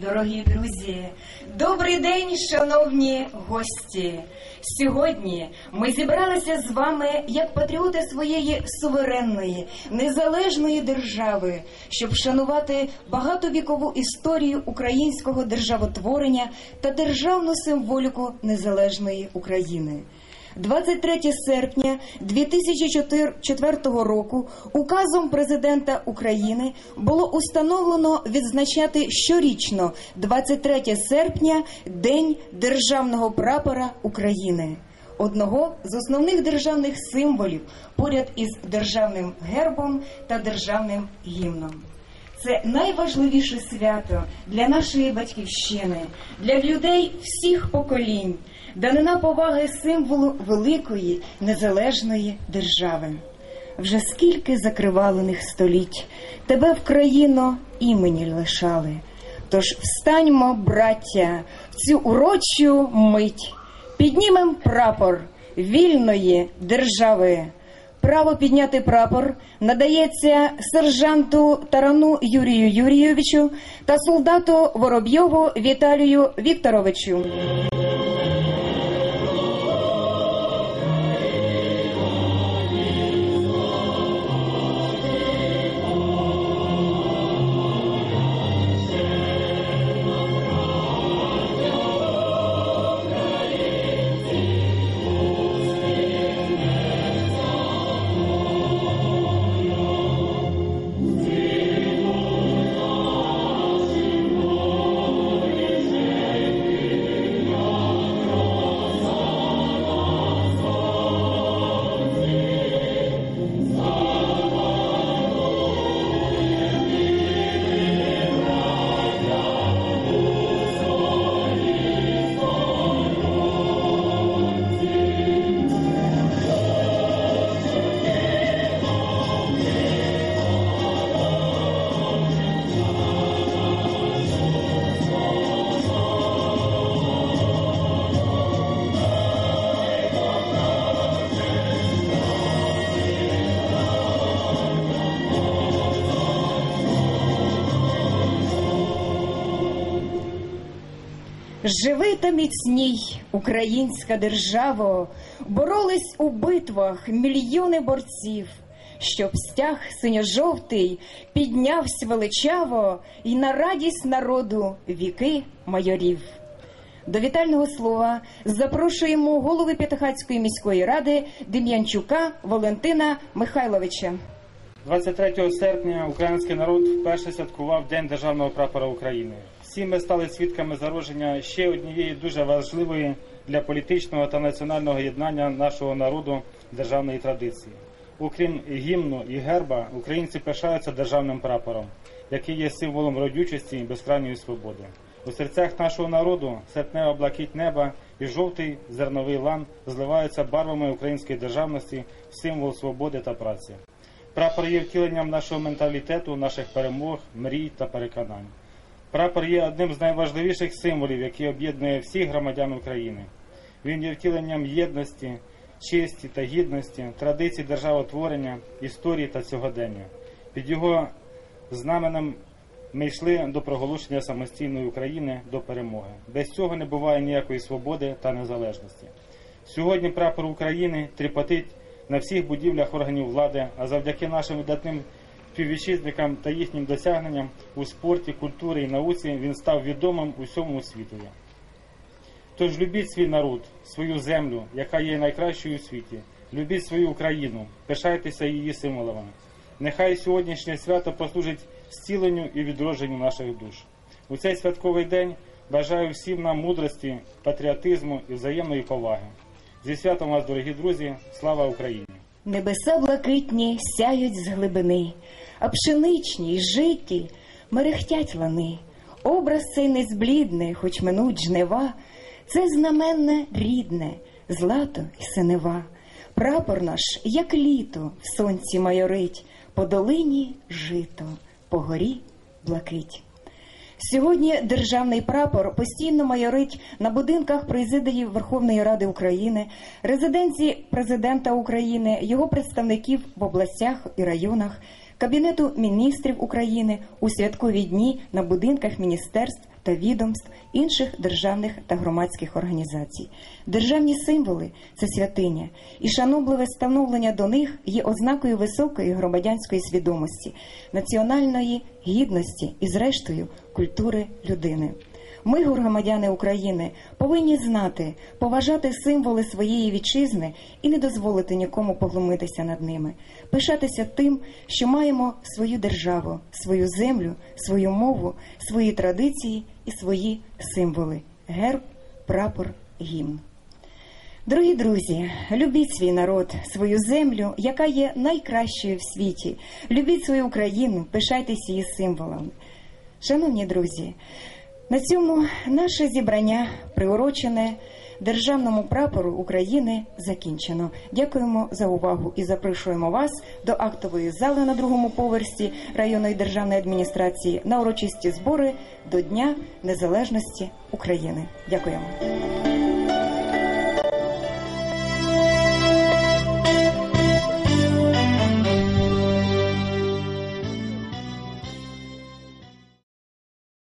дорогі друзі, добрий день, шановні гості. Сьогодні ми зібралися з вами як патріоти своєї суверенної, незалежної держави, щоб вшанувати багатовікову історію українського державотворення та державну символіку незалежної України. 23 серпня 2004 року указом президента України було установлено відзначати щорічно 23 серпня День державного прапора України, одного з основних державних символів поряд із державним гербом та державним гімном. Це найважливіше свято для нашої батьківщини, для людей всіх поколінь, данина поваги символу великої незалежної держави. Вже скільки закривалених століть тебе в країно імені лишали. Тож встаньмо, браття, в цю урочу мить, піднімем прапор вільної держави. Право підняти прапор надається сержанту Тарану Юрію Юрійовичу та солдату Воробйову Віталію Вікторовичу. Живи та міцній, українська державо, боролись у битвах мільйони борців, щоб стяг синьо-жовтий піднявся величаво і на радість народу віки майорів. До вітального слова запрошуємо голови П'ятихатської міської ради Дем'янчука Валентина Михайловича. 23 серпня український народ вперше святкував День державного прапора України. Всі ми стали свідками зародження ще однієї дуже важливої для політичного та національного єднання нашого народу державної традиції. Окрім гімну і герба, українці пишаються державним прапором, який є символом родючості і безкрайньої свободи. У серцях нашого народу серпнева блакить неба і жовтий зерновий лан зливаються барвами української державності символ свободи та праці. Прапор є втіленням нашого менталітету, наших перемог, мрій та переконань. Прапор є одним з найважливіших символів, який об'єднує всіх громадян України. Він є втіленням єдності, честі та гідності, традицій державотворення, історії та сьогодення. Під його знаменем ми йшли до проголошення самостійної України до перемоги. Без цього не буває ніякої свободи та незалежності. Сьогодні прапор України тріпотить на всіх будівлях органів влади, а завдяки нашим видатним співвітчизникам та їхнім досягненням у спорті, культурі і науці він став відомим усьому світові. Тож любіть свій народ, свою землю, яка є найкращою у світі. Любіть свою Україну, пишайтеся її символами. Нехай сьогоднішнє свято послужить зціленню і відродженню наших душ. У цей святковий день бажаю всім нам мудрості, патріотизму і взаємної поваги. Зі святом вас, дорогі друзі, слава Україні! Небеса блакитні сяють з глибини, а пшеничні й житі мерехтять лани. Образ цей не зблідне, хоч минуть жнива, це знаменне рідне, злато і синева. Прапор наш, як літо, в сонці майорить, по долині жито, по горі блакить. Сьогодні державний прапор постійно майорить на будинках президії Верховної Ради України, резиденції президента України, його представників в областях і районах, Кабінету міністрів України у святкові дні на будинках міністерств та відомств інших державних та громадських організацій. Державні символи це святиня, і шанобливе становлення до них є ознакою високої громадянської свідомості, національної гідності і, зрештою, культури людини. Ми, громадяни України, повинні знати, поважати символи своєї вітчизни і не дозволити нікому поглумитися над ними, пишатися тим, що маємо свою державу, свою землю, свою мову, свої традиції і свої символи герб, прапор, гімн. Дорогі друзі, любіть свій народ, свою землю, яка є найкращою в світі. Любіть свою Україну, пишайтеся її символами. Шановні друзі, на цьому наше зібрання, приурочене державному прапору України, закінчено. Дякуємо за увагу і запрошуємо вас до актової зали на другому поверсі районної державної адміністрації на урочисті збори до Дня Незалежності України. Дякуємо.